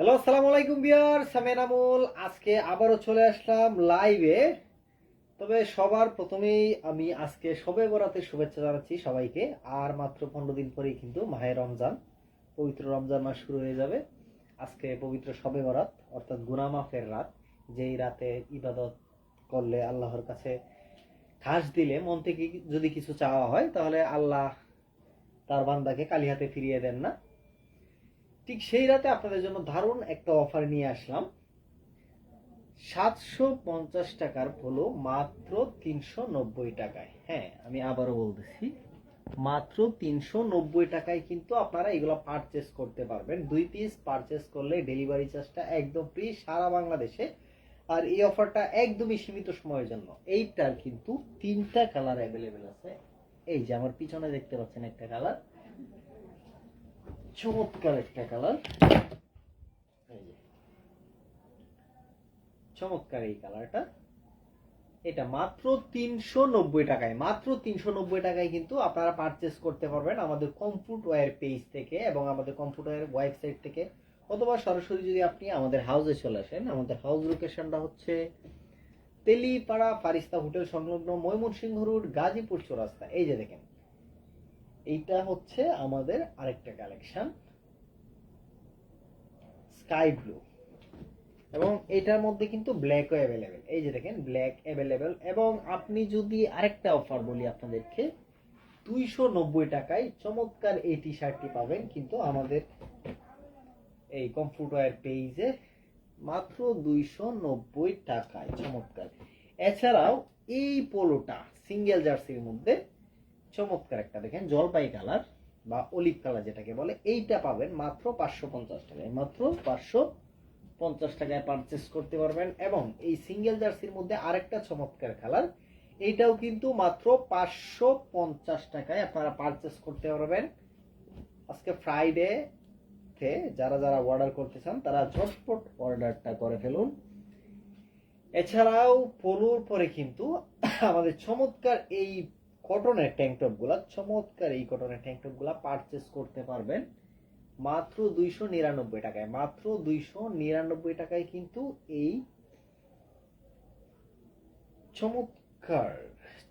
Hello আসসালামু আলাইকুম বিয়ার some men Amul আজকে আবারও চলে আসলাম লাইভে তবে সবার প্রথমেই আমি আজকে সবে বরাতের শুভেচ্ছা জানাচ্ছি সবাইকে। আর মাত্র পনেরো দিন পরেই কিন্তু মাহে রমজান। পবিত্র রমজান মাস শুরু হয়ে যাবে। আজকে পবিত্র সবে বরাত, অর্থাৎ গুনামাফের রাত। যেই রাতে ইবাদত করলে আল্লাহর কাছে ঘাস দিলে, মন থেকে যদি কিছু চাওয়া হয়, তাহলে আল্লাহ তার বান্দাকে কালি হাতে ফিরিয়ে দেন না। ঠিক সেই রাতে আপনাদের জন্য দারুণ একটা অফার নিয়ে আসলাম। সাতশো পঞ্চাশ টাকার হলো মাত্র তিনশো নব্বই টাকায়। হ্যাঁ আমি আবারও বলতেছি, মাত্র তিনশো নব্বই টাকায় কিন্তু আপনারা এগুলো পারচেস করতে পারবেন। দুই পিস পারচেস করলে ডেলিভারি চার্জটা একদম ফ্রি সারা বাংলাদেশে। আর এই অফারটা একদমই সীমিত সময়ের জন্য। এইটার কিন্তু তিনটা কালার অ্যাভেলেবেল আছে। এই যে আমার পিছনে দেখতে পাচ্ছেন একটা কালার চমৎকার একটা কালার চমৎকার এই কালারটা এটা মাত্র তিনশো নব্বই টাকায়। মাত্র তিনশো নব্বই টাকায় কিন্তু আপনারা পারচেস করতে পারবেন আমাদের কমফুট ওয়্যার পেজ থেকে এবং আমাদের কমফুট ওয়্যার ওয়েবসাইট থেকে। অথবা সরাসরি যদি আপনি আমাদের হাউসে চলে আসেন, আমাদের হাউস লোকেশনটা হচ্ছে তেলিপাড়া ফারিস্তা হোটেল সংলগ্ন ময়মনসিংহ রোড গাজীপুর চৌরাস্তা। এই যে দেখেন এইটা হচ্ছে আমাদের আরেকটা কালেকশন স্কাই ব্লু এবং এটার মধ্যে কিন্তু ব্ল্যাকও অ্যাভেলেবেল এই যে দেখেন ব্ল্যাক অ্যাভেলেবেল এবং আপনি যদি আরেকটা অফার বলি আপনাদেরকে, দুইশো নব্বই টাকায় চমৎকার এই টি শার্টটি পাবেন কিন্তু আমাদের এই কমফুটওয়্যার পেজে মাত্র দুইশো নব্বই টাকায়, চমৎকার। এছাড়াও এই পোলোটা সিঙ্গেল জার্সির মধ্যে চমৎকার একটা, দেখেন, জলপাই কালার বা অলিভ কালার যেটাকে বলে, এইটা পাবেন মাত্র পাঁচশো পঞ্চাশ টাকায়। মাত্র পাঁচশো পঞ্চাশ টাকায় পারচেস করতে পারবেন। এবং এই সিঙ্গেল জার্সির মধ্যে আরেকটা চমৎকার কালার, এইটাও কিন্তু মাত্র পাঁচশো পঞ্চাশ টাকায় আপনারা পারচেস করতে পারবেন। আজকে ফ্রাইডে তে যারা যারা অর্ডার করতে চান, তারা ঝটপট অর্ডারটা করে ফেলুন। এছাড়াও পলুর পরে কিন্তু আমাদের চমৎকার এই কটনের ট্যাঙ্কটপগুলা, চমৎকার এই কটনের ট্যাঙ্কটপগুলা পারচেস করতে পারবেন। মাত্র দুইশো নিরানব্বই টাকায়, মাত্র দুইশো নিরানব্বই টাকায় কিন্তু এই চমৎকার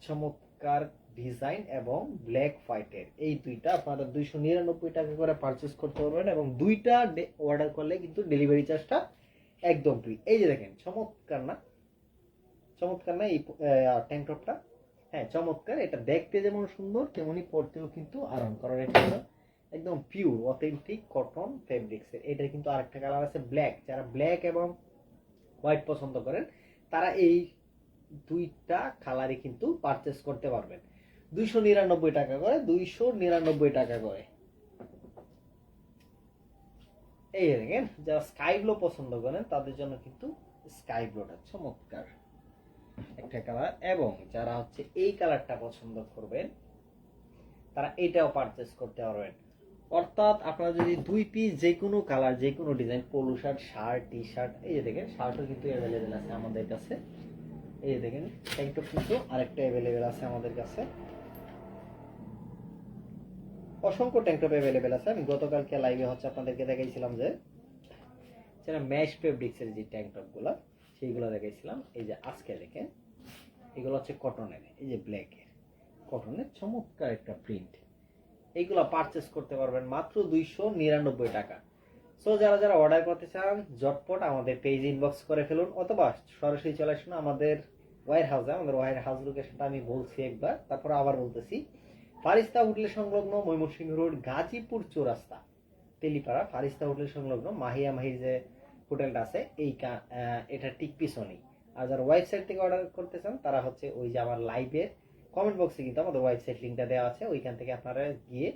চমৎকার ডিজাইন এবং ব্ল্যাক হোয়াইটের এই দুইটা আপনারা দুইশো নিরানব্বই টাকা করে পারচেস করতে পারবেন এবং দুইটা অর্ডার করলে কিন্তু ডেলিভারি চার্জটা একদম ফ্রি এই যে দেখেন, চমৎকার না? চমৎকার না এই ট্যাঙ্ক টপটা হ্যাঁ চমৎকার। এটা দেখতে যেমন সুন্দর, তেমনি পড়তেও কিন্তু আরাম কারণ এটা একদম পিওর অথেন্টিক কটন ফেব্রিক্সের এটা কিন্তু আরেকটা কালার আছে ব্ল্যাক যারা ব্ল্যাক এবং হোয়াইট পছন্দ করেন, তারা এই দুইটা কালারই কিন্তু পারচেস করতে পারবেন। দুইশো নিরানব্বই টাকা করে, দুইশো নিরানব্বই টাকা করে। এই দেখেন, যারা স্কাই ব্লো পছন্দ করেন, তাদের জন্য কিন্তু স্কাই ব্লোটা চমৎকার। একটা কালার এবং যারা হচ্ছে এই কালারটা পছন্দ করবেন, তারা এইটাও পারচেস করতে পারবেন। অর্থাৎ আপনারা যদি দুই পিস যে কোনো কালার যে কোনো design polo shirt shirt T shirt এই যে দেখেন শার্টও কিন্তু অ্যাভেলেবেল আছে আমাদের কাছে। এই যে দেখেন ট্যাঙ্কটপ কিন্তু আরেকটা অ্যাভেলেবেল আছে আমাদের কাছে। অসংখ্য ট্যাঙ্কটপ অ্যাভেলেবেল আছে। আমি গতকালকে লাইভে হচ্ছে আপনাদেরকে দেখাইছিলাম যে সেটা ম্যাশ ফেব্রিক্সের যে ট্যাঙ্কটপগুলো সেইগুলো দেখাইছিলাম। এই যে আজকে দেখেন, এগুলো হচ্ছে কটনের এই যে ব্ল্যাকের কটনের চমৎকার একটা প্রিন্ট এইগুলো পারচেস করতে পারবেন মাত্র দুইশো নিরানব্বই টাকা। সো যারা যারা অর্ডার করতে চান, ঝটপট আমাদের পেজ ইনবক্স করে ফেলুন, অথবা সরাসরি চলে আসুন আমাদের ওয়ার হাউসে আমাদের ওয়ার হাউস লোকেশনটা আমি বলছি একবার, তারপর আবার বলতেছি। ফারিস্তা হোটেল সংলগ্ন ময়মনসিংহ রোড, গাজীপুর চৌরাস্তা। তেলিপাড়া ফারিস্তা হোটেল সংলগ্ন মাহিয়া মাহির যে হোটেলটা আছে এই এটা ঠিক পিছনেই। আর যারা ওয়েবসাইট থেকে অর্ডার করতে চান তারা হচ্ছে ওই যে আমার লাইভের কমেন্ট বক্সে কিন্তু আমাদের ওয়েবসাইট লিঙ্কটা দেওয়া আছে ওইখান থেকে আপনারা গিয়ে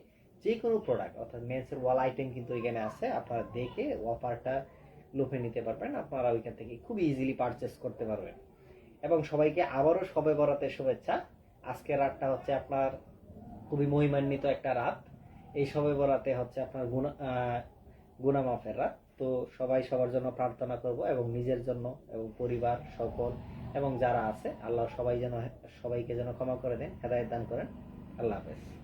যে কোনো প্রোডাক্ট অর্থাৎ মেন্সের ওয়াল আইটেম কিন্তু ওইখানে আছে আপনারা দেখে অফারটা লুফে নিতে পারবেন আপনারা ওইখান থেকে খুব ইজিলি পারচেস করতে পারবেন। এবং সবাইকে আবারও সবে বরাতের শুভেচ্ছা। আজকের রাতটা হচ্ছে আপনার খুবই মহিমান্বিত একটা রাত। এই সবে বরাতে হচ্ছে আপনার গুণা আহ, গুনামাফের রাত। তো সবাই সবার জন্য প্রার্থনা করব এবং নিজের জন্য এবং পরিবার, সকল এবং যারা আছে, আল্লাহ সবাই যেন, সবাইকে যেন ক্ষমা করে দেন, হেদায়ত দান করেন। আল্লাহ হাফেজ।